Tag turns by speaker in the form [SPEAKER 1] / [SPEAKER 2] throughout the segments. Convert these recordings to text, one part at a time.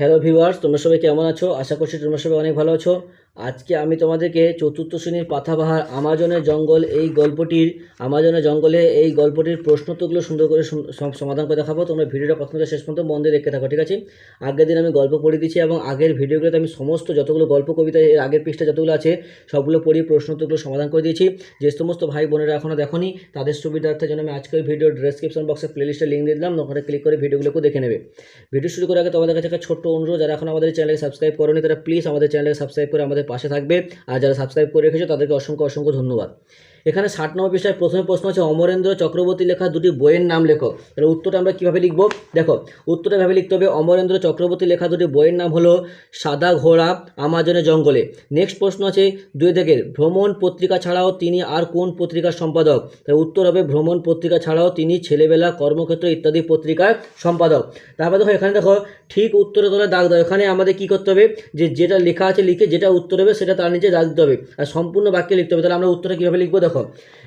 [SPEAKER 1] Hello viewers তোমরা সবাই কেমন আছো? আশা করছি তোমরা সবাই অনেক ভালো আছো। আজকে আমি তোমাদেরকে চতুর্থ শ্রেণির পাথাবাহার আমাজনের জঙ্গল এই গল্পটির, আমাজনের জঙ্গলে এই গল্পটির প্রশ্নোত্তরগুলো সুন্দর করে সম- সমাধান করে দেখাবো। তোমরা ভিডিওটা প্রথম থেকে শেষ পর্যন্ত মন দিয়ে দেখতে থাকো, ঠিক আছে? আগের দিন আমি গল্প পড়ে দিচ্ছি এবং আগের ভিডিওগুলোতে আমি সমস্ত যতগুলো গল্প, কবিতা, এর আগের পৃষ্ঠা যতগুলো আছে, সবগুলো পড়িয়ে প্রশ্নোত্তরগুলো সমাধান করে দিয়েছি। যে সমস্ত ভাই বোনেরা এখনও দেখোনি, তাদের সুবিধার্থে জন্য আমি আজকের ভিডিও ডেসক্রিপশন বক্সে প্লেলিস্টে লিঙ্ক দিয়ে দিলাম, ওখানে ক্লিক করে ভিডিওগুলোকে দেখে নেবে। ভিডিও শুরু করার আগে তোমাদের কাছে একটা ছোট্ট অনুরোধ, যারা এখন আমাদের চ্যানেলকে সাবস্ক্রাইব করোনি, তারা প্লিজ আমাদের চ্যানেলকে সাবস্ক্রাইব করে আমাদের পাশে থাকবে। আর যারা সাবস্ক্রাইব করে রেখেছো তাদেরকে অসংখ্য অসংখ্য ধন্যবাদ। এখানে ষাট নম্বর পৃষ্ঠায় প্রথমে প্রশ্ন আছে, অমরেন্দ্র চক্রবর্তী লেখা দুটি বইয়ের নাম লেখো। তাহলে উত্তরটা আমরা কীভাবে লিখব? দেখো, উত্তরটা ভাবে লিখতে হবে? অমরেন্দ্র চক্রবর্তী লেখা দুটি বইয়ের নাম হলো, সাদা ঘোড়া, আমাজনের জঙ্গলে। নেক্সট প্রশ্ন আছে, দুই থেকে ভ্রমণ পত্রিকা ছাড়াও তিনি আর কোন পত্রিকার সম্পাদক? তাহলে উত্তর হবে, ভ্রমণ পত্রিকা ছাড়াও তিনি ছেলেবেলা, কর্মক্ষেত্র ইত্যাদি পত্রিকার সম্পাদক। তারপর দেখো, এখানে দেখো, ঠিক উত্তরে তোলা দাগ দাও। এখানে আমাদের কি করতে হবে? যে যেটা লেখা আছে লিখে যেটা উত্তর হবে, সেটা তার নিচে দাগ দিতে হবে। আর সম্পূর্ণ বাক্যে লিখতে হবে। তাহলে আমরা উত্তরে কীভাবে লিখব? দেখো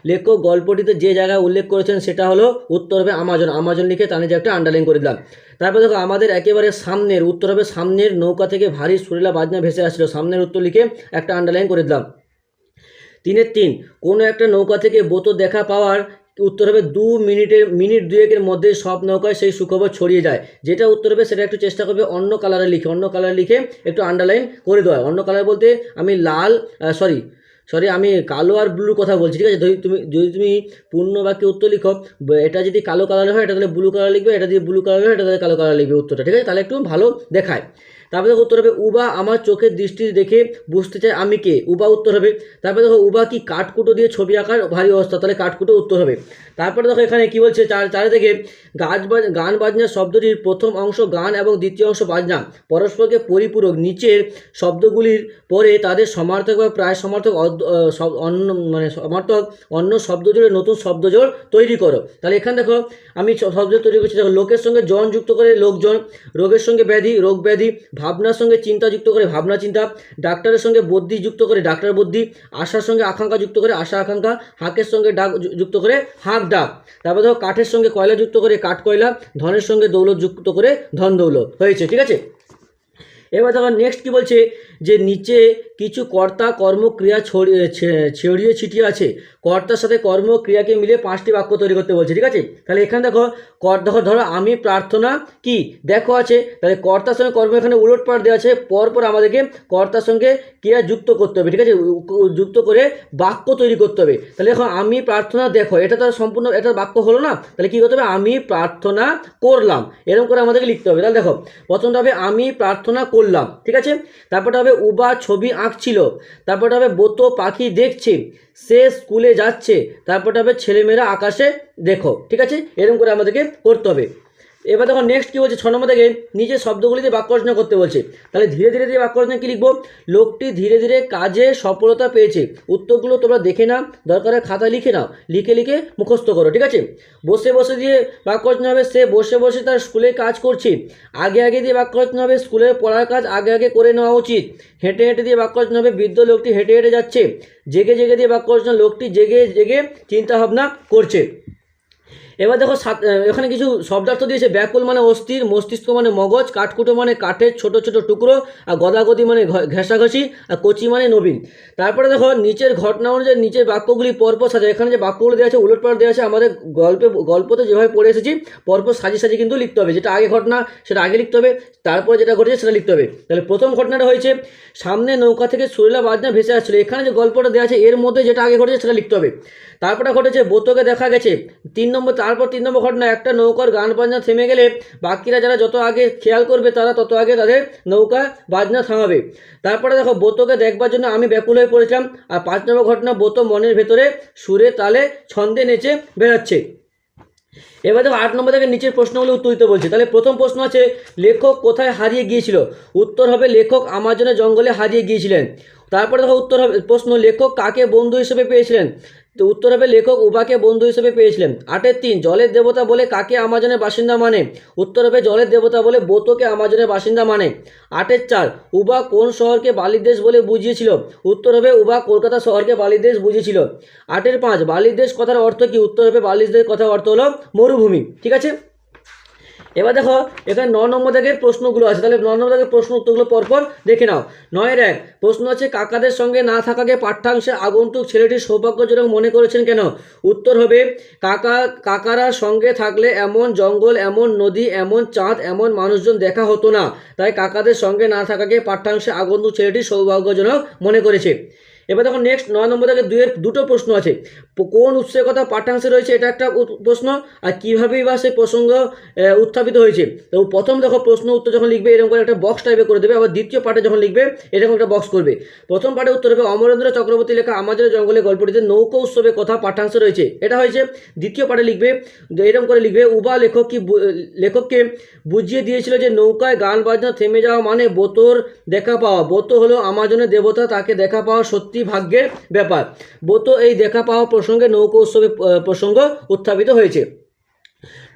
[SPEAKER 1] লেখক গল্পটিতে যে জায়গায় উল্লেখ করেছেন সেটা হলো উত্তর হবে আমাজন আমাজন লিখে তার নিচে একটা আন্ডারলাইন করে দিলাম। তারপর দেখো, আমাদের একেবারে সামনের, উত্তর হবে সামনের নৌকা থেকে ভারী সুরেলা বাজনা ভেসে আসছিল সামনের উত্তর লিখে একটা আন্ডারলাইন করে দিলাম। তিনের তিন, কোনো একটা নৌকা থেকে বোতল দেখা পাওয়ার উত্তর হবে দু মিনিটের মিনিট দুয়েকের মধ্যে সব নৌকায় সেই সুখবর ছড়িয়ে যায়। যেটা উত্তর হবে সেটা একটু চেষ্টা করবে অন্য কালারে লিখে, অন্য কালার লিখে একটু আন্ডারলাইন করে দেওয়া অন্য কালার বলতে আমি লাল সরি সরি আমি কালো আর ব্লুর কথা বলছি, ঠিক আছে? যদি তুমি যদি তুমি পূর্ণ বাক্যে উত্তর লিখো এটা যদি কালো কালার হয়, এটা তাহলে ব্লু কালার লিখবে, এটা যদি ব্লু কালার হয়, এটা তাহলে কালো কালার লিখবে উত্তরটা, ঠিক আছে? তাহলে একটু ভালো দেখায়। তারপরে দেখো উত্তর হবে, উবা আমার চোখের দৃষ্টি দেখে বুঝতে চাই আমি কে? উবা উত্তর হবে, তারপরে দেখো উবা কি কাঠকুটো দিয়ে ছবি আঁকার ভারী অবস্থা? তাহলে কাঠকুটো উত্তর হবে। তারপরে দেখো এখানে কি বলছে? চার চারে থেকে গাছ গান বাজনার শব্দটির প্রথম অংশ গান এবং দ্বিতীয় অংশ বাজনা। পরস্পরকে পরিপূরক নিচের শব্দগুলির পরে তাদের সমার্থক বা প্রায় সমার্থক অন্য মানে সমার্থক অন্য শব্দ জুড়ে নতুন শব্দ শব্দজোড় তৈরি করো। তাহলে এখানে দেখো আমি শব্দ তৈরি করছি। দেখো, লোকের সঙ্গে জন যুক্ত করে লোকজন রোগের সঙ্গে ব্যাধি, রোগ ব্যাধি ভাবনার সঙ্গে চিন্তা যুক্ত করে ভাবনা চিন্তা, ডাক্তারের সঙ্গে বুদ্ধি যুক্ত করে ডাক্তার বুদ্ধি, আশার সঙ্গে আকাঙ্ক্ষা যুক্ত করে আশা আকাঙ্ক্ষা, হাঁকের সঙ্গে ডাক যুক্ত করে হাঁক ডাক। তারপর ধরো কাঠের সঙ্গে কয়লা যুক্ত করে কাঠ কয়লা, ধনের সঙ্গে দৌলত যুক্ত করে ধন দৌলত। হয়েছে, ঠিক আছে? এবার দেখো নেক্সট কি বলছে? যে নিচে কিছু কর্তা কর্মক্রিয়া ছড়িয়ে ছিটিয়ে আছে। কর্তার সাথে কর্মক্রিয়াকে মিলে পাঁচটি বাক্য তৈরি করতে বলছে, ঠিক আছে? তাহলে এখানে দেখো কর দেখো ধরো, আমি প্রার্থনা কি? দেখো আছে, তাহলে কর্তার সঙ্গে কর্ম এখানে উলট পাল্ট দেওয়া আছে, পরপর আমাদেরকে কর্তার সঙ্গে ক্রিয়া যুক্ত করতে হবে, ঠিক আছে? যুক্ত করে বাক্য তৈরি করতে হবে। তাহলে দেখো আমি প্রার্থনা দেখো, এটা তো সম্পূর্ণ, এটা বাক্য হলো না? তাহলে কী করতে হবে? আমি প্রার্থনা করলাম, এরকম করে আমাদেরকে লিখতে হবে। তাহলে দেখো, প্রথমটা হবে, আমি প্রার্থনা করলাম, ঠিক আছে? তারপরটা হবে, উবা ছবি আঁকছিল তারপরটা হবে বোতো পাখি দেখছে, সে স্কুলে যাচ্ছে। তারপরটা হবে ছেলেমেয়েরা আকাশে দেখো, ঠিক আছে? এরকম করে আমাদেরকে করতে হবে। এবার দেখো নেক্সট কী বলছে? ছ নম্বর থেকে নিজের শব্দগুলিতে বাক্য রচনা করতে বলছে। তাহলে ধীরে ধীরে ধীরে বাক্য রচনা কী লিখব? লোকটি ধীরে ধীরে কাজে সফলতা পেয়েছে। উত্তরগুলো তোমরা দেখে নাও, দরকারের খাতা লিখে নাও, লিখে লিখে মুখস্থ করো, ঠিক আছে? বসে বসে দিয়ে বাক্য রচনা হবে, সে বসে বসে তার স্কুলে কাজ করছে। আগে আগে দিয়ে বাক্য রচনা হবে স্কুলের পড়ার কাজ আগে আগে করে নেওয়া উচিত। হেঁটে হেঁটে দিয়ে বাক্য রচনা হবে, বৃদ্ধ লোকটি হেঁটে হেঁটে যাচ্ছে। জেগে জেগে দিয়ে বাক্য রচনা লোকটি জেগে জেগে চিন্তা ভাবনা করছে। এবার দেখো সাত- এখানে কিছু শব্দার্থ দিয়েছে। ব্যাকুল মানে অস্থির, মস্তিষ্ক মানে মগজ, কাঠকুটো মানে কাঠের ছোট ছোট টুকরো, আর গদাগদি মানে ঘেঁষাঘষি, আর কচি মানে নবীন। তারপরে দেখো, নিচের ঘটনা অনুযায়ী নিচের বাক্যগুলি পরপর সাজা এখানে যে বাক্যগুলো দেওয়া আছে উলটপালট দেওয়া আছে, আমাদের গল্পে, গল্পতে যেভাবে পড়ে এসেছি, পরপর সাজিয়ে সাজিয়ে কিন্তু লিখতে হবে। যেটা আগে ঘটনা, সেটা আগে লিখতে হবে, তারপরে যেটা ঘটেছে, সেটা লিখতে হবে। তাহলে প্রথম ঘটনাটা হয়েছে, সামনে নৌকা থেকে সুরেলা বাজনা ভেসে আসছিল। এখানে যে গল্পটা দেওয়া আছে, এর মধ্যে যেটা আগে ঘটেছে, সেটা লিখতে হবে। তারপরে ঘটেছে বোতকে দেখা গেছে, তিন নম্বর তারপর তিন নম্বর ঘটনা, একটা নৌকার গান বাজনা থেমে গেলে বাকিরা যারা যত আগে খেয়াল করবে তারা তত আগে তাদের নৌকা বাজনা থামাবে। তারপরে দেখো, বোতকে দেখবার জন্য আমি ব্যাকুল হয়ে পড়েছিলাম। আর পাঁচ নম্বর ঘটনা, বোতো মনের ভেতরে সুরে তালে ছন্দে নেচে বেড়াচ্ছে। এবার দেখো, আট নম্বর থেকে নিচের প্রশ্নগুলো উত্তর দিতে বলছে। তাহলে প্রথম প্রশ্ন আছে, লেখক কোথায় হারিয়ে গিয়েছিল? উত্তর হবে, লেখক আমাজনের জঙ্গলে হারিয়ে গিয়েছিলেন। তারপরে দেখো, উত্তর হবে, প্রশ্ন, লেখক কাকে বন্ধু হিসেবে পেয়েছিলেন? তো উত্তর হবে লেখক উবাকে বন্ধু হিসেবে পেয়েছিলেন। আটের তিন, জলের দেবতা বলে কাকে আমাজনের বাসিন্দা মানে? উত্তর হবে জলের দেবতা বলে বোতকে আমাজনের বাসিন্দা মানে। আটের চার, উবা কোন শহরকে বালির দেশ বলে বুঝিয়েছিল? উত্তর হবে উবা কলকাতা শহরকে বালির দেশ বুঝিয়েছিল। আটের পাঁচ বালির দেশ কথার অর্থ কি? উত্তর হবে বালির দেশ কথার অর্থ হলো মরুভূমি। ঠিক আছে? এবার দেখো, এখানে ন নম্বর দাগের প্রশ্নগুলো আছে। তাহলে ন নম্বর দাগের প্রশ্ন উত্তরগুলো পরপর দেখে নাও। নয়ের এক, প্রশ্ন আছে, কাকাদের সঙ্গে না থাকাকে পাঠ্যাংশে আগন্তুক ছেলেটি সৌভাগ্যজনক মনে করেছেন কেন? উত্তর হবে, কাকা, কাকারা সঙ্গে থাকলে এমন জঙ্গল, এমন নদী, এমন চাঁদ, এমন মানুষজন দেখা হতো না। তাই কাকাদের সঙ্গে না থাকাকে পাঠ্যাংশে আগন্তুক ছেলেটি সৌভাগ্যজনক মনে করেছে। এবার দেখো নেক্সট নয় নম্বর থেকে দুয়ের দুটো প্রশ্ন আছে। কোন উৎসের কথা পাঠ্যাংশে রয়েছে এটা একটা প্রশ্ন, আর কীভাবেই বা সেই প্রসঙ্গ উত্থাপিত হয়েছে? তো প্রথম দেখো প্রশ্ন উত্তর যখন লিখবে এরকম করে একটা বক্স টাইপে করে দেবে, আবার দ্বিতীয় পাঠে যখন লিখবে এরকম একটা বক্স করবে। প্রথম পার্টে উত্তর হবে, অমরেন্দ্র চক্রবর্তী লেখা আমাদের জঙ্গলে গল্পটিতে নৌকা উৎসবের কথা পাঠ্যাংশ রয়েছে। এটা হয়েছে, দ্বিতীয় পাঠে লিখবে, এরকম করে লিখবে, উবা লেখক কি লেখককে বুঝিয়ে দিয়েছিল যে নৌকায় গান বাজনা থেমে যাওয়া মানে বোতর দেখা পাওয়া। বোতো হলো আমাজনের দেবতা, তাকে দেখা পাওয়া সত্যি ভাগ্যের ব্যাপার। বোতো এই দেখা পাওয়া প্রসঙ্গে নৌকো উৎসবের প্রসঙ্গ উত্থাপিত হয়েছে।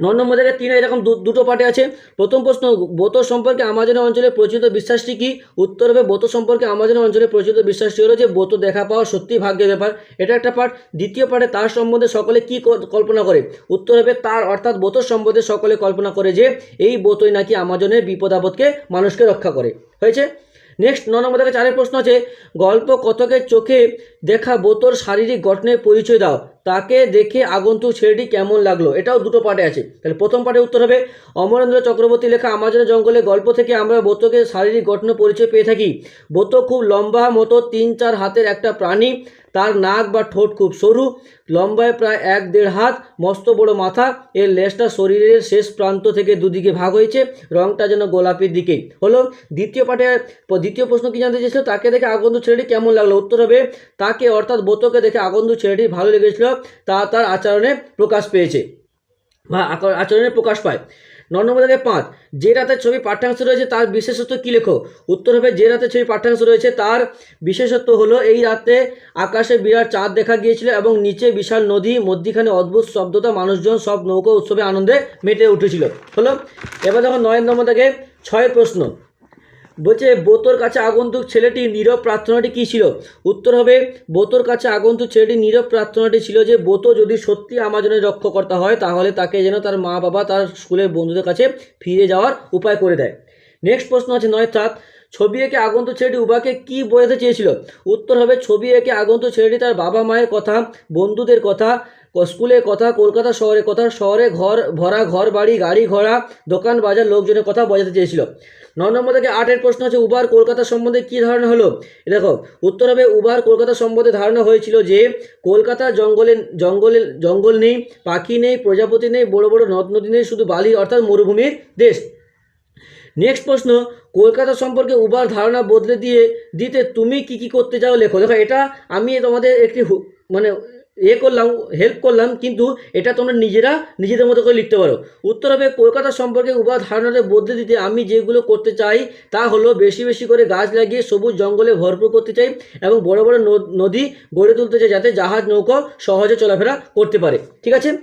[SPEAKER 1] ন নম্বর থেকে তিন এরকম দুটো পার্টে আছে। প্রথম প্রশ্ন বোতো সম্পর্কে আমাজনের অঞ্চলে প্রচলিত বিশ্বাসটি কি? উত্তর হবে বোতো সম্পর্কে আমাজনের অঞ্চলে প্রচলিত বিশ্বাসটি হলো যে বোতো দেখা পাওয়া সত্যি ভাগ্যের ব্যাপার। এটা একটা পার্ট। দ্বিতীয় পার্টে তার সম্বন্ধে সকলে কি কল্পনা করে? উত্তর হবে, তার অর্থাৎ বোতোর সম্বন্ধে সকলে কল্পনা করে যে, এই বোতই নাকি আমাজনের বিপদ আপদকে মানুষকে রক্ষা করে। হয়েছে? নেক্সট ন নম্বর থেকে চারের প্রশ্ন আছে, গল্প কতকের চোখে দেখা বোতর শারীরিক গঠনের পরিচয় দাও, তাকে দেখে আগন্তুক ছেলেটি কেমন লাগল? এটাও দুটো পার্টে আছে। তাহলে প্রথম পার্টে উত্তর হবে, অমরেন্দ্র চক্রবর্তী লেখা, আমাজনে জঙ্গলে গল্প থেকে আমরা বোতকে শারীরিক গঠনের পরিচয় পেয়ে থাকি। বোত খুব লম্বা মতো, তিন চার হাতের একটা প্রাণী তার নাক বা ঠোঁট খুব সরু, লম্বায় প্রায় এক দেড় হাত, মস্ত বড় মাথা। এর লেজটা শরীরের শেষ প্রান্ত থেকে দুদিকে ভাগ হয়েছে, রংটা যেন গোলাপির দিকে। হলো, দ্বিতীয় পাঠে, দ্বিতীয় প্রশ্ন কি জানতে চেয়েছিল? তাকে দেখে আগন্তু ছেলেটি কেমন লাগল? উত্তর হবে, তাকে অর্থাৎ বোতকে দেখে আগন্তু ছেলেটি ভালো লেগেছিল, তা তার আচরণে প্রকাশ পেয়েছে বা আচরণে প্রকাশ পায়। ন নম্বর থেকে পাঁচ। যে রাতের ছবি পাঠ্যাংশ রয়েছে তার বিশেষত্ব কী লেখো? উত্তর হবে, যে রাতের ছবি পাঠ্যাংশ রয়েছে তার বিশেষত্ব হলো, এই রাতে আকাশে বিরাট চাঁদ দেখা গিয়েছিল এবং নিচে বিশাল নদী, মধ্যিখানে অদ্ভুত শব্দতা, মানুষজন সব নৌকা উৎসবে আনন্দে মেটে উঠেছিল। হলো, এবার দেখো নয় নম্বর থেকে ছয়ের প্রশ্ন। বলছে, বোতর কাছে আগন্তুক ছেলেটি নীরব প্রার্থনাটি কী ছিল? উত্তর হবে, বোতর কাছে আগন্তুক ছেলেটি নীরব প্রার্থনাটি ছিল যে বোতো যদি সত্যি আমাজনের রক্ষকর্তা হয়, তাহলে তাকে যেন তার মা বাবা তার স্কুলের বন্ধুদের কাছে ফিরে যাওয়ার উপায় করে দেয়। নেক্সট প্রশ্ন আছে নয় সাত ছবি এঁকে আগন্তুক ছেলেটি উবাকে কী বোঝাতে চেয়েছিল? উত্তর হবে, ছবি এঁকে আগন্তুক ছেলেটি তার বাবা মায়ের কথা, বন্ধুদের কথা স্কুলের কথা, কলকাতা শহরের কথা, শহরে ঘর, ভরা ঘর বাড়ি, গাড়ি ঘোড়া, দোকান, বাজার, লোকজনের কথা বোঝাতে চেয়েছিল। ন নম্বর থেকে আটের প্রশ্ন হচ্ছে উবার কলকাতা সম্বন্ধে কী ধারণা হলো? দেখো, উত্তর হবে উবার কলকাতা সম্বন্ধে ধারণা হয়েছিল যে, কলকাতা জঙ্গলে জঙ্গলে, জঙ্গল নেই, পাখি নেই, প্রজাপতি নেই, বড় বড় নদ নদী নেই, শুধু বালি অর্থাৎ মরুভূমির দেশ। নেক্সট প্রশ্ন, কলকাতা সম্পর্কে উবার ধারণা বদলে দিয়ে, দিতে তুমি কি কি করতে চাও লেখো। দেখো, এটা আমি তোমাদের একটি মানে এ করলাম হেল্প করলাম, কিন্তু এটা তোমরা নিজেরা নিজেদের মতো করে লিখতে পারো। উত্তর হবে, কলকাতা সম্পর্কে উভয় ধারণাটা বদলে দিতে আমি যেগুলো করতে চাই, তা হলো বেশি বেশি করে গাছ লাগিয়ে সবুজ জঙ্গলে ভরপুর করতে চাই এবং বড় বড় নদ- নদী গড়ে তুলতে চাই যাতে জাহাজ, নৌকা সহজে চলাফেরা করতে পারে। ঠিক আছে?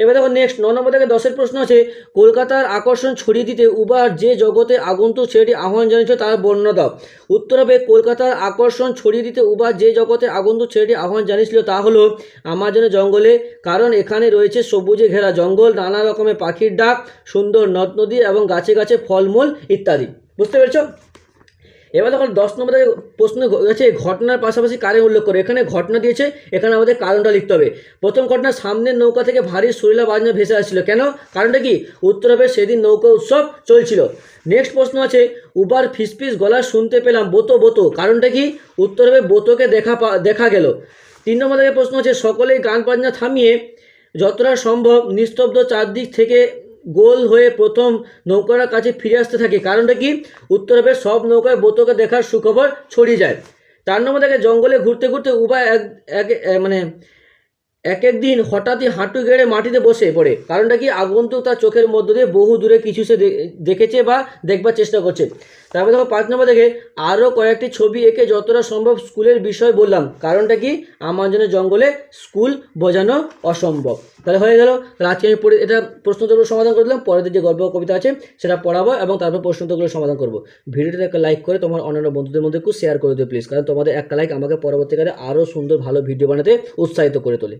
[SPEAKER 1] এবার দেখো নেক্সট ন নম্বর থেকে দশের প্রশ্ন আছে, কলকাতার আকর্ষণ ছড়িয়ে দিতে উবার যে জগতে আগন্তুক ছেলেটি আহ্বান জানিয়েছে তার বর্ণনা দাও। উত্তর হবে, কলকাতার আকর্ষণ ছড়িয়ে দিতে উবার যে জগতে আগন্তুক ছেলেটি আহ্বান জানিয়েছিল তা হলো আমাজনের জঙ্গলে, কারণ এখানে রয়েছে সবুজে ঘেরা জঙ্গল, নানা রকমের পাখির ডাক, সুন্দর নদ নদী এবং গাছে গাছে ফলমূল ইত্যাদি। বুঝতে পেরেছ? এবার দেখো দশ নম্বর প্রশ্ন আছে ঘটনার পাশাপাশি কারণ উল্লেখ করে। এখানে ঘটনা দিয়েছে, এখানে আমাদের কারণটা লিখতে হবে। প্রথম ঘটনা, সামনের নৌকা থেকে ভারী শরীলা বাজনা ভেসে আসছিল। কেন? কারণটা কি? উত্তর হবে, সেদিন নৌকা উৎসব চলছিল। নেক্সট প্রশ্ন আছে, উবার ফিসফিস গলা শুনতে পেলাম, বোতো বোতো। কারণটা কি? উত্তর হবে, বোতোকে দেখা দেখা গেল। তিন নম্বর থেকে প্রশ্ন আছে, সকলেই গান বাজনা থামিয়ে যতটা সম্ভব নিস্তব্ধ চারদিক থেকে গোল হয়ে প্রথম নৌকার কাছে ফিরে আসতে থাকে। কারণটা কি? উত্তর হবে সব নৌকায় বোতকে দেখার সুখবর ছড়িয়ে যায়। তার নম্বর দেখে জঙ্গলে ঘুরতে ঘুরতে উভয় এক এক মানে এক একদিন হঠাৎই হাঁটু গেড়ে মাটিতে বসে পড়ে। কারণটা কি? আগন্তুক তার চোখের মধ্য দিয়ে বহু দূরে কিছু সে দেখেছে বা দেখবার চেষ্টা করছে। তারপরে দেখো পাঁচ নম্বর থেকে আরও কয়েকটি ছবি এঁকে যতটা সম্ভব স্কুলের বিষয় বললাম। কারণটা কি? আমার জন্য জঙ্গলে স্কুল বোঝানো অসম্ভব। তাহলে হয়ে গেল আজকে আমি পড়ে এটা প্রশ্নোত্তরগুলো সমাধান করে দিলাম, পরের যে গল্প কবিতা আছে, সেটা পড়াবো এবং তারপর প্রশ্নোত্তরগুলো সমাধান করব। ভিডিওটাতে একটা লাইক করে তোমার অন্যান্য বন্ধুদের মধ্যে একটু শেয়ার করে দিও প্লিজ কারণ তোমাদের একটা লাইক আমাকে পরবর্তীকালে আরও সুন্দর ভালো ভিডিও বানাতে উৎসাহিত করে তোলে।